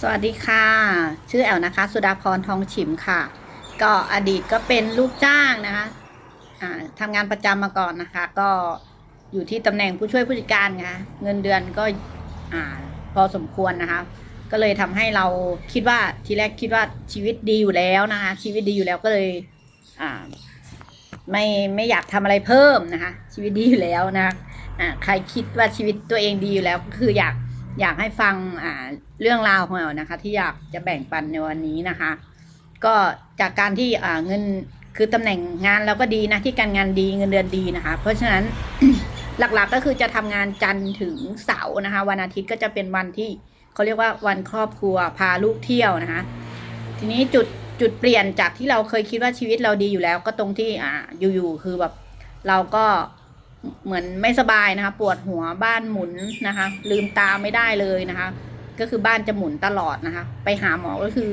สวัสดีค่ะ ชื่อแอลนะคะ สุดาพรทองฉิมค่ะ ก็อดีตก็เป็นลูกจ้างนะคะทำงานประจำมาก่อนนะคะ ก็อยู่ที่ตำแหน่งผู้ช่วยผู้จัดการค่ะเงินเดือนก็พอสมควรนะคะ ก็เลยทำให้เราคิดว่าทีแรกคิดว่าชีวิตดีอยู่แล้วนะคะ ชีวิตดีอยู่แล้วก็เลยไม่ไม่อยากทำอะไรเพิ่มนะคะ ชีวิตดีอยู่แล้วนะคะใครคิดว่าชีวิตตัวเองดีอยู่แล้วก็คืออยาก อยากให้ฟังอ่าเรื่องราวของเรานะคะ ที่อยากจะแบ่งปันในวันนี้นะคะ ก็จากการที่อ่าเงินคือตำแหน่งงานเราก็ดีนะที่การงานดีเงินเดือนดีนะคะ เพราะฉะนั้นหลักๆก็คือจะทำงานจันทร์ถึงเสาร์นะคะ วันอาทิตย์ก็จะเป็นวันที่เขาเรียกว่าวันครอบครัวพาลูกเที่ยวนะคะ ทีนี้จุดจุดเปลี่ยนจากที่เราเคยคิดว่าชีวิตเราดีอยู่แล้ว ก็ตรงที่อ่าอยู่ๆคือแบบเราก็ เหมือนไม่สบายนะคะ ปวดหัวบ้านหมุนนะคะ ลืมตาไม่ได้เลยนะคะ ก็คือบ้านจะหมุนตลอดนะคะ ไปหาหมอก็คือ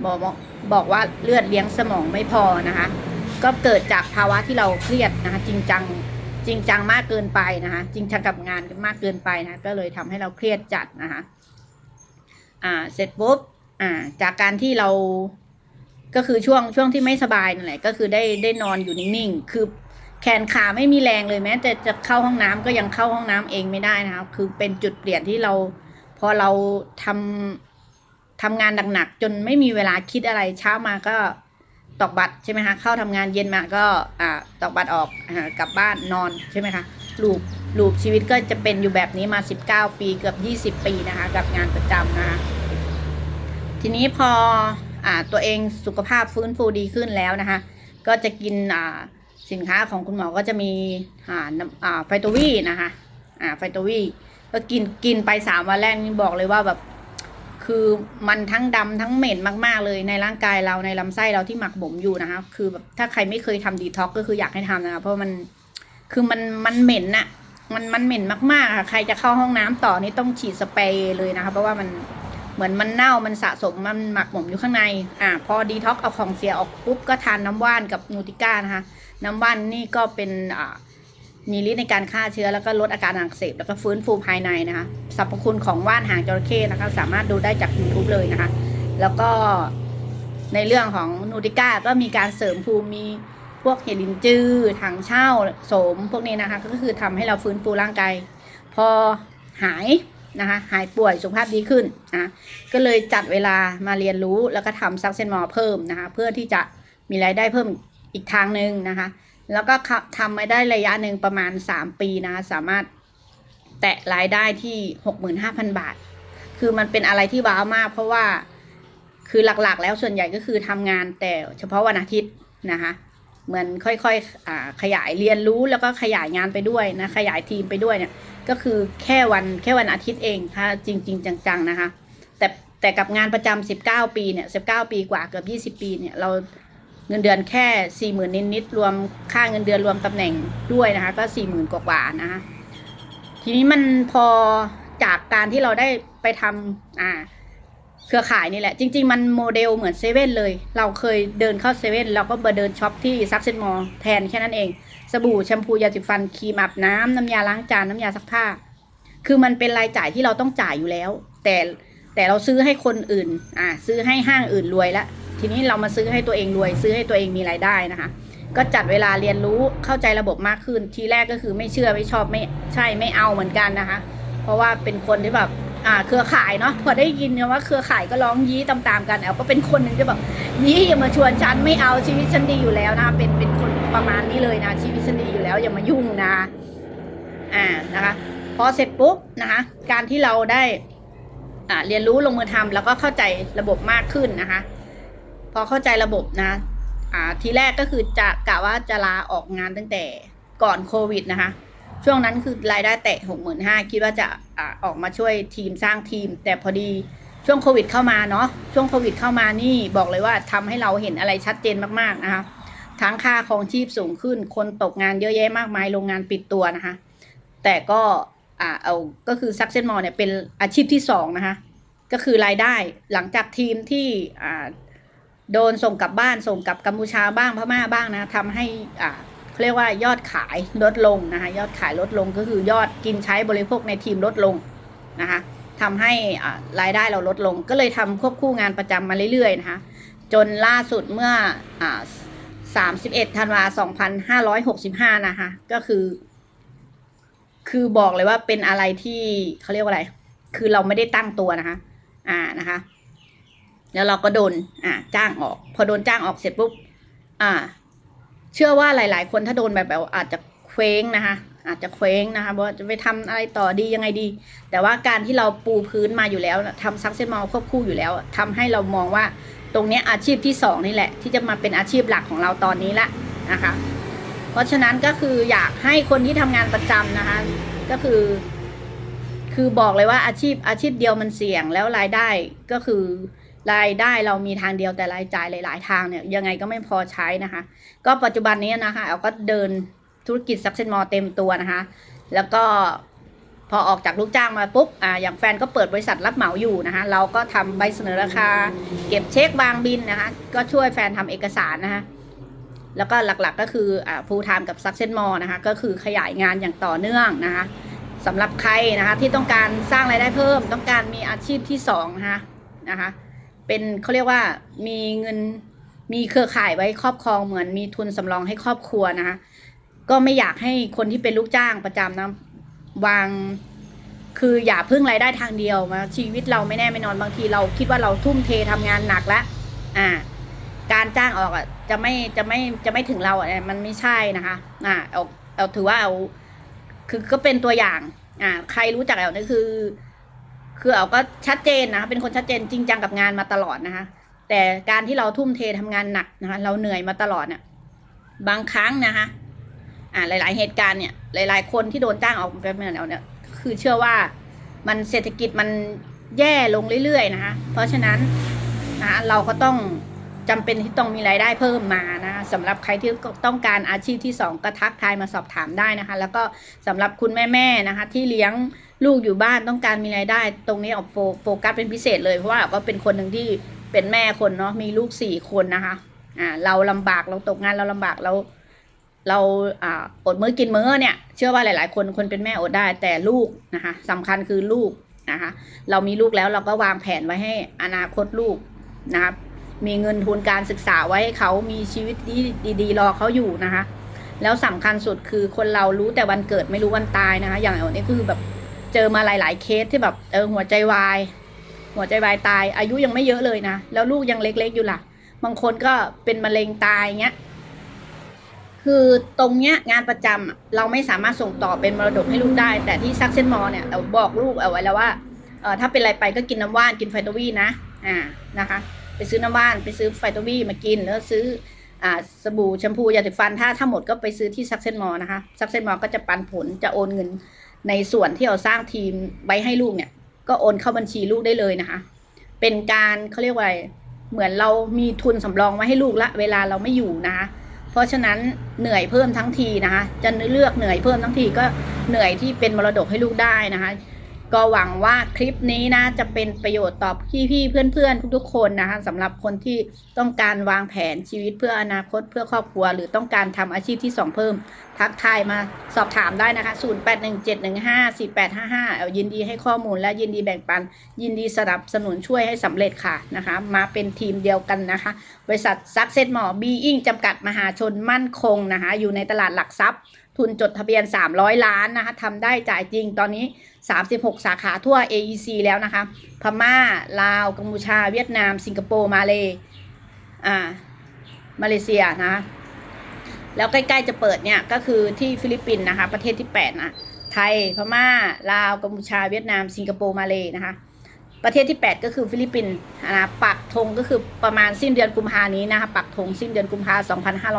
หมอบอกบอกว่าเลือดเลี้ยงสมองไม่พอนะคะ ก็เกิดจากภาวะที่เราเครียดนะคะ จริงจังจริงจังมากเกินไปนะคะ จริงจังกับงานมากเกินไปนะคะก็เลยทำให้เราเครียดจัดนะคะอ่าเสร็จปุ๊บอ่าจากการที่เราก็คือช่วงช่วงที่ไม่สบายนั่นแหละก็คือได้ได้นอนอยู่นิ่งๆ คือ แขนขาไม่มีแรงเลยแม้แต่จะเข้าห้องน้ำก็ยังเข้าห้องน้ำเองไม่ได้นะครับ คือเป็นจุดเปลี่ยนที่เราพอเราทำทำงานหนักๆจนไม่มีเวลาคิดอะไรเช้ามาก็ตอกบัตรใช่ไหมคะเข้าทำงานเย็นมาก็อ่าตอกบัตรออกกลับบ้านนอนใช่ไหมคะลูปลูปชีวิตก็จะเป็นอยู่แบบนี้มา 19 ปีเกือบ20 ปีนะคะ กับงานประจำนะคะทีนี้พออ่าตัวเองสุขภาพฟื้นฟูดีขึ้นแล้วนะคะ ก็จะกินอ่า สินค้าของคุณหมอก็จะมีอ่าอ่าไฟโตวีนะคะอ่าไฟโตวีก็กินกินไปสามวันแรกนี่บอกเลยว่าแบบ คือมันทั้งดำทั้งเหม็นมากๆเลยในร่างกายเราในลำไส้เราที่หมักบ่มอยู่นะคะ คือแบบถ้าใครไม่เคยทำดีท็อกก็คืออยากให้ทำนะคะเพราะมันคือมันมันเหม็นนะมันมันเหม็นมากๆค่ะใครจะเข้าห้องน้ำต่อนี่ต้องฉีดสเปรย์เลยนะคะเพราะว่ามันเหมือนมันเน่ามันสะสมมันหมักหมมอยู่ข้างใน อ่าพอดีท็อกเอาของเสียออกปุ๊บก็ทานน้ำว่านกับนูติก้านะคะ น้ำว่านนี่ก็เป็นมีฤทธิ์ในการฆ่าเชื้อแล้วก็ลดอาการอักเสบแล้วก็ฟื้นฟูภายในนะคะสรรพคุณของว่านหางจระเข้นะคะ สามารถดูได้จาก YouTube เลยนะคะ แล้วก็ในเรื่องของนูติก้าก็มีการเสริมภูมิมีพวกเห็ดลินจื้อถังเช่าโสมพวกนี้นะคะ ก็คือทำให้เราฟื้นฟูร่างกายพอหายนะคะหายป่วยสุขภาพดีขึ้นนะก็เลยจัดเวลามาเรียนรู้แล้วก็ทำซักเซนมอเพิ่มนะคะ เพื่อที่จะมีรายได้เพิ่ม อีกทางหนึ่งนะคะ แล้วก็ทำมาได้ระยะหนึ่งประมาณ 3 ปีนะคะสามารถแตะรายได้ที่ 65,000 บาท คือมันเป็นอะไรที่ว้าวมาก เพราะว่าคือหลักๆ แล้วส่วนใหญ่ก็คือทำงานแต่เฉพาะวันอาทิตย์นะคะเหมือนค่อยๆขยายเรียนรู้แล้วก็ขยายงานไปด้วยนะขยายทีมไปด้วยเนี่ยก็คือแค่วันแค่วันอาทิตย์เองถ้าจริง ๆ จังๆนะคะแต่แต่กับงานประจำ19 ปีเนี่ย19 ปีกว่าเกือบ 20 ปีเนี่ยเรา เงินเดือนแค่4 0,000นิดๆรวมค่าเงินเดือนรวมตำแหน่งด้วยนะคะ ก็40,000กว่าๆนะคะทีนี้มันพอจากการที่เราได้ไปทำอ่า เครือข่ายนี่แหละ จริง ๆ มันโมเดลเหมือนเซเว่นเลย เราเคยเดินเข้าเซเว่นเราก็มาเดินช็อปที่ซักเซนมอลแทนแค่นั้นเอง สบู่แชมพูยาสีฟันครีมอาบน้ำน้ำยาล้างจานน้ำยาซักผ้า คือมันเป็นรายจ่ายที่เราต้องจ่ายอยู่แล้ว แต่แต่เราซื้อให้คนอื่น อ่า ซื้อให้ห้างอื่นรวยแล้ว ทีนี้เรามาซื้อให้ตัวเองรวย ซื้อให้ตัวเองมีรายได้นะคะ ก็จัดเวลาเรียนรู้เข้าใจระบบมากขึ้น ทีแรกก็คือไม่เชื่อไม่ชอบไม่ใช่ไม่เอาเหมือนกันนะคะ เพราะว่าเป็นคนที่แบบอ่าเครือข่ายเนาะพอได้ยินว่าเครือข่ายก็ร้องยี้ตามๆกันแอลก็เป็นคนหนึ่งที่แบบยี้อย่ามาชวนฉันไม่เอาชีวิตฉันดีอยู่แล้วนะเป็นเป็นคนประมาณนี้เลยนะชีวิตฉันดีอยู่แล้วอย่ามายุ่งนะอ่านะคะพอเสร็จปุ๊บนะคะการที่เราได้อ่าเรียนรู้ลงมือทำแล้วก็เข้าใจระบบมากขึ้นนะคะ พอเข้าใจระบบนะ อ่า ทีแรกก็คือจะกะว่าจะลาออกงานตั้งแต่ก่อนโควิดนะคะ ช่วงนั้นคือรายได้แตะหกหมื่นห้าคิดว่าจะอ่าออกมาช่วยทีมสร้างทีม แต่พอดีช่วงโควิดเข้ามาเนาะ ช่วงโควิดเข้ามานี่บอกเลยว่าทำให้เราเห็นอะไรชัดเจนมากๆนะคะ ทั้งค่าของชีพสูงขึ้น คนตกงานเยอะแยะมากมาย โรงงานปิดตัวนะคะ แต่ก็อ่าเอาก็คือซักเซนมอลเนี่ยเป็นอาชีพที่สองนะคะ ก็คือรายได้หลังจากทีมที่อ่า โดนส่งกลับบ้านส่งกลับกัมพูชาบ้างพม่าบ้างนะทำให้อ่าเขาเรียกว่ายอดขายลดลงนะคะยอดขายลดลงก็คือยอดกินใช้บริโภคในทีมลดลงนะคะทำให้รายได้เราลดลง ก็เลยทำควบคู่งานประจำมาเรื่อยๆนะคะจนล่าสุดเมื่ออ31ธันวา2565 นะคะ ก็คือ คือบอกเลยว่าเป็นอะไรที่เขาเรียกว่าอะไร คือเราไม่ได้ตั้งตัวนะคะ อ่านะคะ แล้วเราก็โดนอ่าจ้างออก พอโดนจ้างออกเสร็จปุ๊บอ่า เชื่อว่าหลาย ๆ คนถ้าโดนแบบแบบอาจจะเคว้งนะคะ อาจจะเคว้งนะคะว่าจะไปทำอะไรต่อดียังไงดี แต่ว่าการที่เราปูพื้นมาอยู่แล้วทำซักเซนมอลควบคู่อยู่แล้วทำให้เรามองว่าตรงนี้อาชีพที่สองนี่แหละ ที่จะมาเป็นอาชีพหลักของเราตอนนี้ละนะคะ เพราะฉะนั้นก็คืออยากให้คนที่ทำงานประจำนะคะ ก็คือ คือบอกเลยว่าอาชีพอาชีพเดียวมันเสี่ยงแล้วรายได้ก็คือ รายได้เรามีทางเดียวแต่รายจ่ายหลาย ๆ ทางเนี่ยยังไงก็ไม่พอใช้นะคะ ก็ปัจจุบันนี้นะคะเราก็เดินธุรกิจซักเซนมอเต็มตัวนะคะ แล้วก็พอออกจากลูกจ้างมาปุ๊บอ่าอย่างแฟนก็เปิดบริษัทรับเหมาอยู่นะคะเราก็ทำใบเสนอราคา เก็บเช็ควางบินนะคะ ก็ช่วยแฟนทำเอกสารนะคะแล้วก็หลักๆก็คืออ่า full time กับ success more นะคะก็คือขยายงานอย่างต่อเนื่องนะคะสำหรับใครนะคะที่ต้องการสร้างรายได้เพิ่ม ต้องการมีอาชีพที่สองนะคะนะคะ เป็นเขาเรียกว่ามีเงินมีเครือข่ายไว้ครอบครองเหมือนมีทุนสำรองให้ครอบครัวนะคะก็ไม่อยากให้คนที่เป็นลูกจ้างประจำนะวางคืออย่าพึ่งรายได้ทางเดียวมาชีวิตเราไม่แน่ไม่นอนบางทีเราคิดว่าเราทุ่มเททำงานหนักแล้วอ่า การจ้างออกอะจะไม่จะไม่จะไม่ถึงเราอะมันไม่ใช่นะคะอ่าเอาเอาถือว่าเอาคือก็เป็นตัวอย่าง อ่า ใครรู้จักแอลนี่คือ คือเอาก็ชัดเจนนะคะเป็นคนชัดเจนจริงจังกับงานมาตลอดนะคะ แต่การที่เราทุ่มเททำงานหนักนะคะ เราเหนื่อยมาตลอดเนี่ยบางครั้งนะคะ อ่าหลาย ๆ เหตุการณ์เนี่ย หลาย ๆ คนที่โดนจ้างออกไปเหมือนเอาเนี่ยคือเชื่อว่ามันเศรษฐกิจมันแย่ลงเรื่อย ๆ นะคะ เพราะฉะนั้นนะคะเราก็ต้องจำเป็นที่ต้องมีรายได้เพิ่มมานะคะสำหรับใครที่ต้องการอาชีพที่สองก็ทักทายมาสอบถามได้นะคะ แล้วก็สำหรับคุณแม่ๆนะคะ ที่เลี้ยง ลูกอยู่บ้านต้องการมีรายได้ ตรงนี้ออกโฟกัสเป็นพิเศษเลยเพราะว่าก็เป็นคนหนึ่งที่เป็นแม่คนเนาะมีลูกสี่คนนะคะอ่าเราลำบากเราตกงานเราลำบากเรา เราอ่าอดมื้อกินมื้อเนี่ย เชื่อว่าหลาย ๆ คนคนเป็นแม่อดได้แต่ลูกนะคะสำคัญคือลูกนะคะเรามีลูกแล้วเราก็วางแผนไว้ให้อนาคตลูกนะครับมีเงินทุนการศึกษาไว้ให้เขามีชีวิตที่ดีๆ รอเขาอยู่นะคะ แล้วสำคัญสุดคือคนเรารู้แต่วันเกิดไม่รู้วันตายนะคะ อย่างอันนี้คือแบบ เจอมาหลาย ๆ เคสที่แบบเออหัวใจวาย หัวใจวายตาย อายุยังไม่เยอะเลยนะแล้วลูกยังเล็ก ๆ อยู่ล่ะ บางคนก็เป็นมะเร็งตายเงี้ยคือตรงเนี้ยงานประจำอะเราไม่สามารถส่งต่อเป็นมรดกให้ลูกได้ แต่ที่ซักเซนมอเนี่ยเราบอกลูกเอาไว้แล้วว่าเออถ้าเป็นอะไรไปก็กินน้ำว่านกินไฟโตวีนะอ่านะคะ ไปซื้อน้ำว่านไปซื้อไฟโตวีมากินแล้วซื้ออ่าสบู่แชมพูยาสีฟันถ้าถ้าหมดก็ไปซื้อที่ซักเซนมอนะคะซักเซนมอก็จะปันผลจะโอนเงิน ในส่วนที่เราสร้างทีมไว้ให้ลูกเนี่ย ก็โอนเข้าบัญชีลูกได้เลยนะคะ เป็นการเขาเรียกว่าเหมือนเรามีทุนสำรองไว้ให้ลูกละ เวลาเราไม่อยู่นะคะ เพราะฉะนั้นเหนื่อยเพิ่มทั้งทีนะคะ จะเลือกเหนื่อยเพิ่มทั้งทีก็เหนื่อยที่เป็นมรดกให้ลูกได้นะคะ ก็หวังว่าคลิปนี้นะจะเป็นประโยชน์ต่อพี่ๆเพื่อนๆทุกๆคนนะคะสำหรับคนที่ต้องการวางแผนชีวิตเพื่ออนาคตเพื่อครอบครัว หรือต้องการทำอาชีพที่สองเพิ่ม ทักทายมาสอบถามได้นะคะ 0817154855เอายินดีให้ข้อมูลและยินดีแบ่งปัน ยินดีสนับสนุนช่วยให้สำเร็จค่ะนะคะ มาเป็นทีมเดียวกันนะคะ บริษัทซักเซ s หมอบีอิงจำกัดมหาชนมั่นคงนะคะ อยู่ในตลาดหลักทรัพย์ ทุนจดทะเบียน 300 ล้านนะคะทำได้จ่ายจริงตอนนี้ 36 สาขาทั่ว AEC แล้วนะคะ พม่า ลาว กัมพูชา เวียดนาม สิงคโปร์ มาเลอ่า มาเลเซียนะแล้วใกล้ๆจะเปิดเนี่ยก็คือที่ฟิลิปปินส์นะคะ ประเทศที่ 8 นะ ไทย พม่า ลาว กัมพูชา เวียดนาม สิงคโปร์ มาเลนะคะ ประเทศที่ 8 ก็คือฟิลิปปินส์นะปักธงก็คือประมาณสิ้นเดือนกุมภานี้นะคะ ปักธงสิ้นเดือนกุมภา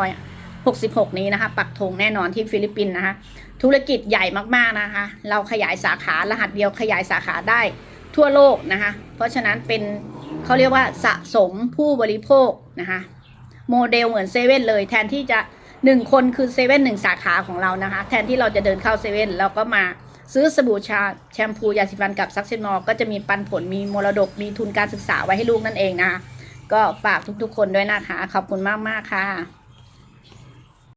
2,500 66 นี้นะคะ ปักธงแน่นอนที่ฟิลิปปินส์นะคะ ธุรกิจใหญ่มากๆนะคะ เราขยายสาขารหัสเดียวขยายสาขาได้ทั่วโลกนะคะ เพราะฉะนั้นเป็นเขาเรียกว่าสะสมผู้บริโภคนะคะโมเดลเหมือนเซเว่นเลย แทนที่จะหนึ่งคนคือเซเว่นหนึ่งสาขาของเรานะคะ แทนที่เราจะเดินเข้าเซเว่นเราก็มาซื้อสบู่ชาแชมพูยาสีฟันกับซักเซนมอก็จะมีปันผลมีมรดกมีทุนการศึกษาไว้ให้ลูกนั่นเองนะคะก็ฝากทุกๆ คนด้วยนะคะ ขอบคุณมาก ๆ ค่ะ